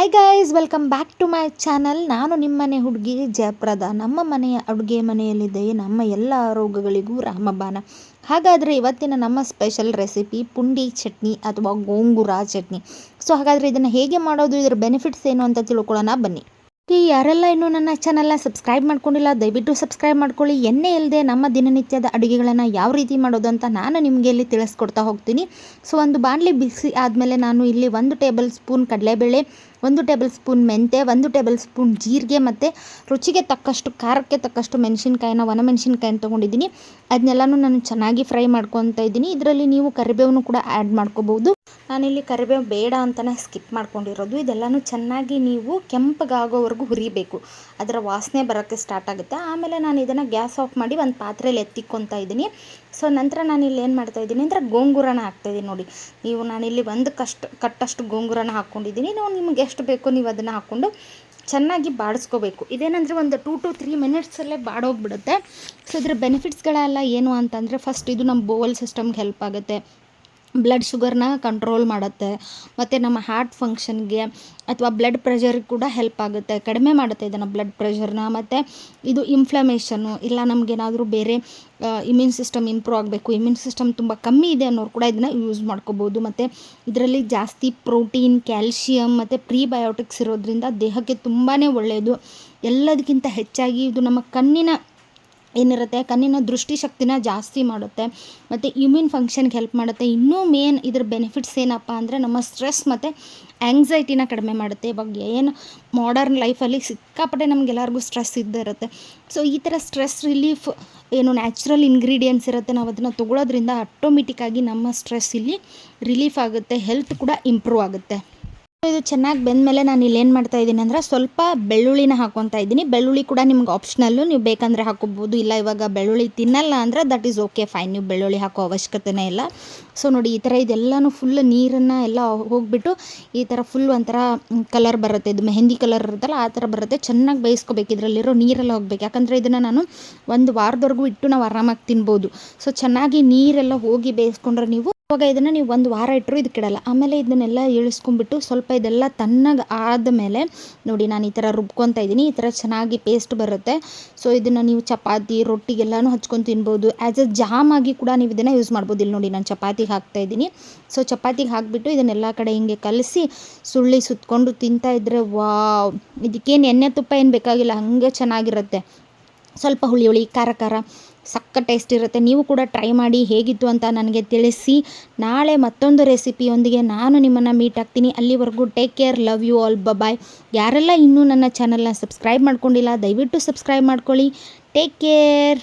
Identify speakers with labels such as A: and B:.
A: Hi guys welcome back to my channel ನಾನು ನಿಮ್ಮನೆ ಹುಡುಗಿ ಜಯಪ್ರದ. ನಮ್ಮ ಮನೆಯ ಅಡುಗೆ ಮನೆಯಲ್ಲಿದೆ. ನಮ್ಮ ಎಲ್ಲ ರೋಗಗಳಿಗೂ ರಾಮಬಾನ ಹಾಗಾದರೆ ಇವತ್ತಿನ ನಮ್ಮ ಸ್ಪೆಷಲ್ ರೆಸಿಪಿ ಪುಂಡಿ ಚಟ್ನಿ ಅಥವಾ ಗೋಂಗುರ ಚಟ್ನಿ. ಸೊ ಹಾಗಾದರೆ ಇದನ್ನು ಹೇಗೆ ಮಾಡೋದು? ಇದರ ಬೆನಿಫಿಟ್ಸ್ ಏನು ಅಂತ ತಿಳ್ಕೊಳ್ಳೋಣ. ಬನ್ನಿ. ಯಾರೆಲ್ಲ ಇನ್ನೂ ನನ್ನ ಚಾನಲ್ನ ಸಬ್ಸ್ಕ್ರೈಬ್ ಮಾಡ್ಕೊಂಡಿಲ್ಲ, ದಯವಿಟ್ಟು ಸಬ್ಸ್ಕ್ರೈಬ್ ಮಾಡ್ಕೊಳ್ಳಿ. ಎಣ್ಣೆ ಇಲ್ಲದೆ ನಮ್ಮ ದಿನನಿತ್ಯದ ಅಡುಗೆಗಳನ್ನು ಯಾವ ರೀತಿ ಮಾಡೋದು ಅಂತ ನಾನು ನಿಮಗೆ ಇಲ್ಲಿ ತಿಳಿಸ್ಕೊಡ್ತಾ ಹೋಗ್ತೀನಿ. ಸೊ ಒಂದು ಬಾಣಲಿ ಬಿಸಿ ಆದಮೇಲೆ ನಾನು ಇಲ್ಲಿ ಒಂದು ಟೇಬಲ್ ಸ್ಪೂನ್ ಕಡಲೆಬೇಳೆ ಒಂದು ಟೇಬಲ್ ಸ್ಪೂನ್ ಮೆಂತೆ, ಒಂದು ಟೇಬಲ್ ಸ್ಪೂನ್ ಜೀರಿಗೆ ಮತ್ತು ರುಚಿಗೆ ತಕ್ಕಷ್ಟು, ಖಾರಕ್ಕೆ ತಕ್ಕಷ್ಟು ಮೆಣಸಿನ್ಕಾಯಿನ ಒಣಮೆಣಸಿನ್ಕಾಯಿನ ತೊಗೊಂಡಿದ್ದೀನಿ. ಅದನ್ನೆಲ್ಲನೂ ನಾನು ಚೆನ್ನಾಗಿ ಫ್ರೈ ಮಾಡ್ಕೊತಾ ಇದ್ದೀನಿ. ಇದರಲ್ಲಿ ನೀವು ಕರಿಬೇವನ್ನು ಕೂಡ ಆ್ಯಡ್ ಮಾಡ್ಕೋಬೋದು. ನಾನಿಲ್ಲಿ ಕರಿಬೇವು ಬೇಡ ಅಂತಲೇ ಸ್ಕಿಪ್ ಮಾಡ್ಕೊಂಡಿರೋದು. ಇದೆಲ್ಲನೂ ಚೆನ್ನಾಗಿ ನೀವು ಕೆಂಪಗಾಗೋವರೆಗೂ ಹುರಿಬೇಕು. ಅದರ ವಾಸನೆ ಬರೋಕ್ಕೆ ಸ್ಟಾರ್ಟ್ ಆಗುತ್ತೆ. ಆಮೇಲೆ ನಾನು ಇದನ್ನು ಗ್ಯಾಸ್ ಆಫ್ ಮಾಡಿ ಒಂದು ಪಾತ್ರೆಯಲ್ಲಿ ಎತ್ತಿಕ್ಕೊತಾ ಇದ್ದೀನಿ. ಸೊ, ನಂತರ ನಾನು ಇಲ್ಲಿ ಏನು ಮಾಡ್ತಾ ಇದ್ದೀನಿ ಅಂದರೆ ಗೋಂಗೂರನ ಹಾಕ್ತಾಯಿದ್ದೀನಿ ನೋಡಿ. ನೀವು ನಾನಿಲ್ಲಿ ಒಂದು ಕಷ್ಟ, ಕಟ್ಟಷ್ಟು ಗೋಂಗೂರನ ಹಾಕ್ಕೊಂಡಿದ್ದೀನಿ ನೀವು ನಿಮ್ಗೆ ಎಷ್ಟು ಬೇಕೋ ನೀವು ಅದನ್ನು ಹಾಕ್ಕೊಂಡು ಚೆನ್ನಾಗಿ ಬಾಡಿಸ್ಕೋಬೇಕು. ಇದೇನಂದರೆ ಒಂದು ಟೂ ಟು ತ್ರೀ ಮಿನಿಟ್ಸಲ್ಲೇ ಬಾಡೋಗ್ಬಿಡುತ್ತೆ. ಸೊ ಇದರ ಬೆನಿಫಿಟ್ಸ್ಗಳೆಲ್ಲ ಏನು ಅಂತಂದರೆ ಫಸ್ಟ್ ಇದು ನಮ್ಮ ಬೋವಲ್ ಸಿಸ್ಟಮ್ಗೆ ಹೆಲ್ಪ್ ಆಗುತ್ತೆ. ಬ್ಲಡ್ ಶುಗರ್ನ ಕಂಟ್ರೋಲ್ ಮಾಡುತ್ತೆ, ಮತ್ತು ನಮ್ಮ ಹಾರ್ಟ್ ಫಂಕ್ಷನ್ಗೆ ಅಥವಾ ಬ್ಲಡ್ ಪ್ರೆಷರ್ಗೆ ಕೂಡ ಹೆಲ್ಪ್ ಆಗುತ್ತೆ. ಕಡಿಮೆ ಮಾಡುತ್ತೆ ಇದನ್ನು ಬ್ಲಡ್ ಪ್ರೆಷರ್ನ ಮತ್ತು ಇದು ಇನ್ಫ್ಲಮೇಷನ್ನು ಇಲ್ಲ ನಮಗೇನಾದರೂ ಬೇರೆ ಇಮ್ಯೂನ್ ಸಿಸ್ಟಮ್ ಇಂಪ್ರೂವ್ ಆಗಬೇಕು ಇಮ್ಯೂನ್ ಸಿಸ್ಟಮ್ ತುಂಬ ಕಮ್ಮಿ ಇದೆ ಅನ್ನೋರು ಕೂಡ ಇದನ್ನು ಯೂಸ್ ಮಾಡ್ಕೋಬೋದು. ಮತ್ತು ಇದರಲ್ಲಿ ಜಾಸ್ತಿ ಪ್ರೋಟೀನ್ ಕ್ಯಾಲ್ಶಿಯಮ್ ಮತ್ತು ಪ್ರೀಬಯೋಟಿಕ್ಸ್ ಇರೋದ್ರಿಂದ ದೇಹಕ್ಕೆ ತುಂಬಾ ಒಳ್ಳೆಯದು ಎಲ್ಲದಕ್ಕಿಂತ ಹೆಚ್ಚಾಗಿ ಇದು ನಮ್ಮ ಕಣ್ಣಿನ ಏನಿರುತ್ತೆ, ಕಣ್ಣಿನ ದೃಷ್ಟಿಶಕ್ತಿನ ಜಾಸ್ತಿ ಮಾಡುತ್ತೆ, ಮತ್ತು ಇಮ್ಯೂನ್ ಫಂಕ್ಷನ್ಗೆ ಹೆಲ್ಪ್ ಮಾಡುತ್ತೆ. ಇನ್ನೂ ಮೇನ್ ಇದ್ರ ಬೆನಿಫಿಟ್ಸ್ ಏನಪ್ಪ ಅಂದರೆ ನಮ್ಮ ಸ್ಟ್ರೆಸ್ ಮತ್ತು ಆ್ಯಂಗ್ಸೈಟಿನ ಕಡಿಮೆ ಮಾಡುತ್ತೆ. ಇವಾಗ ಏನು ಮಾಡರ್ನ್ ಲೈಫಲ್ಲಿ ಸಿಕ್ಕಾಪಟ್ಟೆ ನಮಗೆಲ್ಲರಿಗೂ ಸ್ಟ್ರೆಸ್ ಇದ್ದೇ ಇರುತ್ತೆ. ಸೊ ಈ ಥರ ಸ್ಟ್ರೆಸ್ ರಿಲೀಫ್ ಏನು ನ್ಯಾಚುರಲ್ ಇಂಗ್ರೀಡಿಯೆಂಟ್ಸ್ ಇರುತ್ತೆ, ನಾವು ಅದನ್ನು ತೊಗೊಳೋದ್ರಿಂದ ಆಟೋಮೆಟಿಕ್ಕಾಗಿ ನಮ್ಮ ಸ್ಟ್ರೆಸ್ ಇಲ್ಲಿ ರಿಲೀಫ್ ಆಗುತ್ತೆ ಹೆಲ್ತ್ ಕೂಡ ಇಂಪ್ರೂವ್ ಆಗುತ್ತೆ. ಇದು ಚೆನ್ನಾಗಿ ಬೆಂದಮೇಲೆ ನಾನು ಇಲ್ಲಿ ಏನು ಮಾಡ್ತಾ ಇದ್ದೀನಿ ಅಂದರೆ ಸ್ವಲ್ಪ ಬೆಳ್ಳುಳ್ಳಿನ ಹಾಕೊತಾ ಇದ್ದೀನಿ. ಬೆಳ್ಳುಳ್ಳಿ ಕೂಡ ನಿಮ್ಗೆ ಆಪ್ಷನಲ್ಲು ನೀವು ಬೇಕಂದರೆ ಹಾಕೋಬೋದು ಇಲ್ಲ ಇವಾಗ ಬೆಳ್ಳುಳ್ಳಿ ತಿನ್ನಲ್ಲ ಅಂದರೆ ದಟ್ ಈಸ್ ಓಕೆ ಫೈನ್ ನೀವು ಬೆಳ್ಳುಳ್ಳಿ ಹಾಕೋ ಅವಶ್ಯಕತೆನೇ ಇಲ್ಲ. ಸೊ ನೋಡಿ, ಈ ಥರ ಇದೆಲ್ಲನೂ ಫುಲ್ ನೀರನ್ನು ಎಲ್ಲ ಹೋಗಿಬಿಟ್ಟು ಈ ಥರ ಫುಲ್ ಒಂಥರ ಕಲರ್ ಬರುತ್ತೆ. ಇದು ಮೆಹಂದಿ ಕಲರ್ ಇರುತ್ತಲ್ಲ, ಆ ಥರ ಬರುತ್ತೆ. ಚೆನ್ನಾಗಿ ಬೇಯಿಸ್ಕೋಬೇಕು. ಇದರಲ್ಲಿರೋ ನೀರೆಲ್ಲ ಹೋಗ್ಬೇಕು. ಯಾಕಂದರೆ ಇದನ್ನು ನಾನು ಒಂದು ವಾರದವರೆಗೂ ಇಟ್ಟು ನಾವು ಆರಾಮಾಗಿ ತಿನ್ಬೋದು. ಸೊ ಚೆನ್ನಾಗಿ ನೀರೆಲ್ಲ ಹೋಗಿ ಬೇಯಿಸ್ಕೊಂಡ್ರೆ ನೀವು ಇವಾಗ ಇದನ್ನು ನೀವು ಒಂದು ವಾರ ಇಟ್ಟರು ಕೆಡಲ್ಲ. ಆಮೇಲೆ ಇದನ್ನೆಲ್ಲ ಇಳಿಸ್ಕೊಂಡ್ಬಿಟ್ಟು ಸ್ವಲ್ಪ ಇದೆಲ್ಲ ತಣ್ಣಗೆ ಆದಮೇಲೆ ನೋಡಿ ನಾನು ಈ ಥರ ರುಬ್ಕೊತಾ ಇದ್ದೀನಿ ಈ ಥರ ಚೆನ್ನಾಗಿ ಪೇಸ್ಟ್ ಬರುತ್ತೆ. ಸೊ ಇದನ್ನು ನೀವು ಚಪಾತಿ, ರೊಟ್ಟಿಗೆಲ್ಲನೂ ಹಚ್ಕೊಂಡು ತಿನ್ಬೋದು. ಆ್ಯಸ್ ಎ ಜಾಮ್ ಆಗಿ ಕೂಡ ನೀವು ಇದನ್ನು ಯೂಸ್ ಮಾಡ್ಬೋದು. ಇಲ್ಲಿ ನೋಡಿ ನಾನು ಚಪಾತಿಗೆ ಹಾಕ್ತಾ ಇದ್ದೀನಿ ಸೊ ಚಪಾತಿಗೆ ಹಾಕಿಬಿಟ್ಟು ಇದನ್ನೆಲ್ಲ ಕಡೆ ಹಿಂಗೆ ಕಲಸಿ ಸುಳ್ಳಿ ಸುತ್ತಕೊಂಡು ತಿಂತಾ ಇದ್ದರೆ ವಾವ್. ಇದಕ್ಕೇನು ಎಣ್ಣೆ ತುಪ್ಪ ಏನು ಬೇಕಾಗಿಲ್ಲ. ಹಾಗೆ ಚೆನ್ನಾಗಿರುತ್ತೆ. ಸ್ವಲ್ಪ ಹುಳಿ ಹುಳಿ, ಖಾರ ಖಾರ, ಸಕ್ಕ ಟೇಸ್ಟ್ ಇರುತ್ತೆ. ನೀವು ಕೂಡ ಟ್ರೈ ಮಾಡಿ ಹೇಗಿತ್ತು ಅಂತ ನನಗೆ ತಿಳಿಸಿ. ನಾಳೆ ಮತ್ತೊಂದು ರೆಸಿಪಿಯೊಂದಿಗೆ ನಾನು ನಿಮ್ಮನ್ನು ಮೀಟ್ ಆಗ್ತೀನಿ. ಅಲ್ಲಿವರೆಗೂ take care love you all bye ಯಾರೆಲ್ಲ ಇನ್ನೂ ನನ್ನ ಚಾನಲ್ನ ಸಬ್ಸ್ಕ್ರೈಬ್ ಮಾಡ್ಕೊಂಡಿಲ್ಲ, ದಯವಿಟ್ಟು ಸಬ್ಸ್ಕ್ರೈಬ್ ಮಾಡ್ಕೊಳ್ಳಿ. Take care